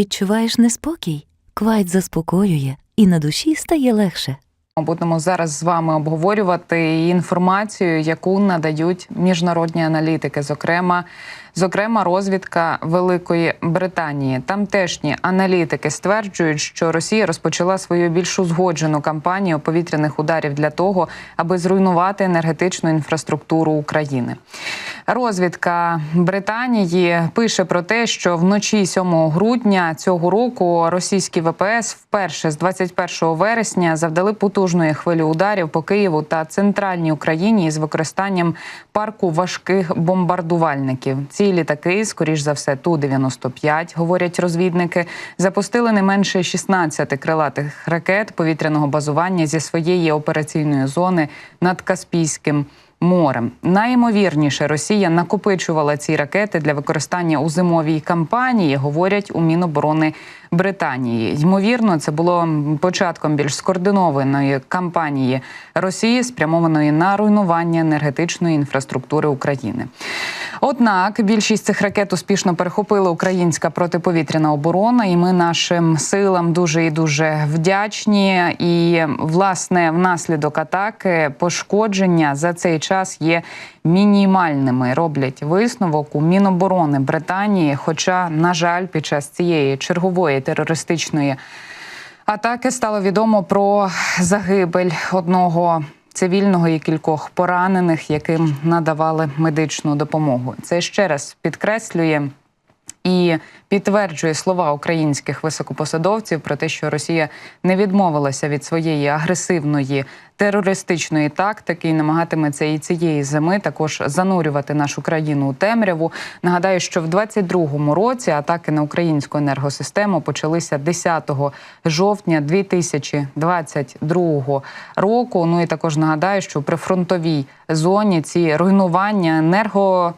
Відчуваєш неспокій? Квайт заспокоює, і на душі стає легше. Будемо зараз з вами обговорювати інформацію, яку надають міжнародні аналітики, зокрема, зокрема, розвідка Великої Британії. Тамтешні аналітики стверджують, що Росія розпочала свою більш узгоджену кампанію повітряних ударів для того, аби зруйнувати енергетичну інфраструктуру України. Розвідка Британії пише про те, що вночі 7 грудня цього року російські ВПС вперше з 21 вересня завдали потужної хвилі ударів по Києву та центральній Україні із використанням парку важких бомбардувальників. Ці літаки, скоріш за все, ту 95 говорять розвідники, запустили не менше 16 крилатих ракет повітряного базування зі своєї операційної зони над Каспійським морем. Найімовірніше Росія накопичувала ці ракети для використання у зимовій кампанії, говорять у Міноборони Британії. Ймовірно, це було початком більш скоординованої кампанії Росії, спрямованої на руйнування енергетичної інфраструктури України. Однак більшість цих ракет успішно перехопила українська протиповітряна оборона, і ми нашим силам дуже і дуже вдячні. І власне внаслідок атаки пошкодження за цей час є мінімальними. Роблять висновок у Міноборони Британії. Хоча, на жаль, під час цієї чергової терористичної атаки стало відомо про загибель одного. Цивільного і кількох поранених, яким надавали медичну допомогу, це ще раз підкреслює і підтверджує слова українських високопосадовців про те, що Росія не відмовилася від своєї агресивної терористичної тактики і намагатиметься і цієї зими також занурювати нашу країну у темряву. Нагадаю, що в 22-му році атаки на українську енергосистему почалися 10 жовтня 2022 року. Ну і також нагадаю, що при фронтовій зоні ці руйнування енерго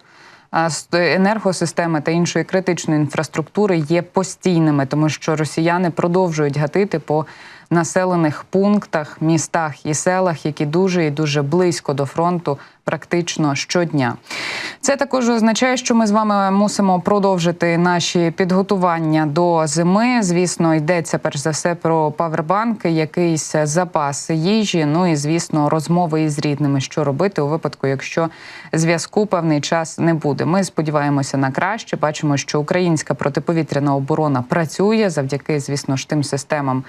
енергосистеми та іншої критичної інфраструктури є постійними, тому що росіяни продовжують гатити по населених пунктах, містах і селах, які дуже і дуже близько до фронту, практично щодня. Це також означає, що ми з вами мусимо продовжити наші підготування до зими. Звісно, йдеться перш за все про павербанки, якийсь запас їжі. Ну і звісно, розмови із рідними, що робити у випадку, якщо зв'язку певний час не буде. Ми сподіваємося на краще. Бачимо, що українська протиповітряна оборона працює завдяки, звісно ж, тим системам,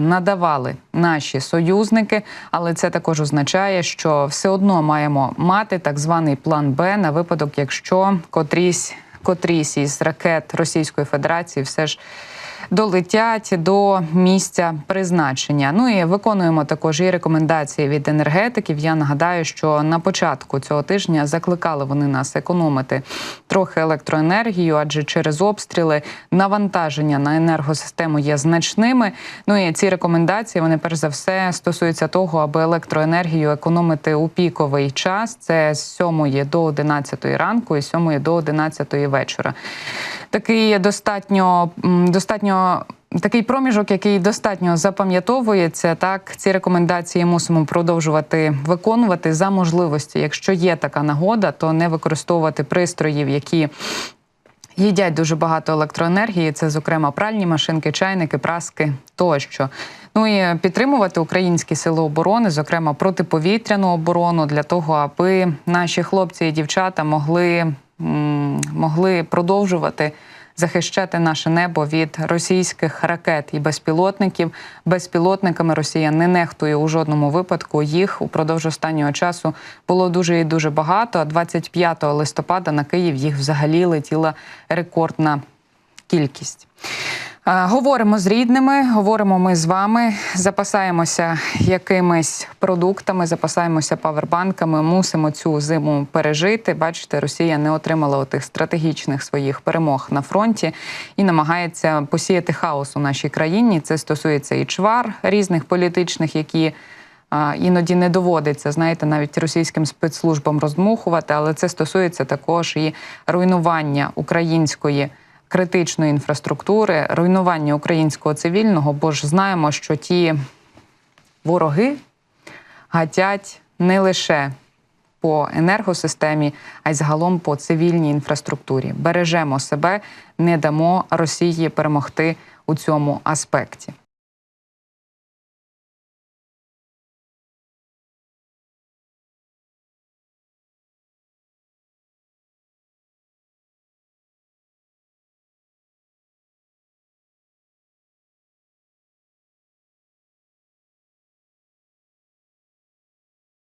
надавали наші союзники. Але це також означає, що все одно маємо мати так званий план Б на випадок, якщо котрісь котрісь із ракет Російської Федерації все ж долетять до місця призначення. Ну і виконуємо також і рекомендації від енергетиків. Я нагадаю, що на початку цього тижня закликали вони нас економити трохи електроенергію, адже через обстріли навантаження на енергосистему є значними. Ну і ці рекомендації вони перш за все стосуються того, аби електроенергію економити у піковий час. Це з 7 до 11 ранку і з 7 до 11 вечора. Такий достатньо достатньо. Такий проміжок, який достатньо запам'ятовується, так ці рекомендації мусимо продовжувати виконувати за можливості. Якщо є така нагода, то не використовувати пристроїв, які їдять дуже багато електроенергії. Це, зокрема, пральні машинки, чайники, праски тощо. Ну і підтримувати українські сили оборони, зокрема протиповітряну оборону, для того, аби наші хлопці і дівчата могли, могли продовжувати захищати наше небо від російських ракет і безпілотників. Безпілотниками Росія не нехтує у жодному випадку. Їх упродовж останнього часу було дуже і дуже багато. А 25 листопада на Київ їх взагалі летіла рекордна кількість. Говоримо з рідними, говоримо ми з вами, запасаємося якимись продуктами, запасаємося павербанками, мусимо цю зиму пережити. Бачите, Росія не отримала отих стратегічних своїх перемог на фронті і намагається посіяти хаос у нашій країні. Це стосується і чвар різних політичних, які іноді не доводиться, знаєте, навіть російським спецслужбам роздмухувати, але це стосується також і руйнування української критичної інфраструктури, руйнування українського цивільного, бо ж знаємо, що ті вороги гатять не лише по енергосистемі, а й загалом по цивільній інфраструктурі. Бережемо себе, не дамо Росії перемогти у цьому аспекті.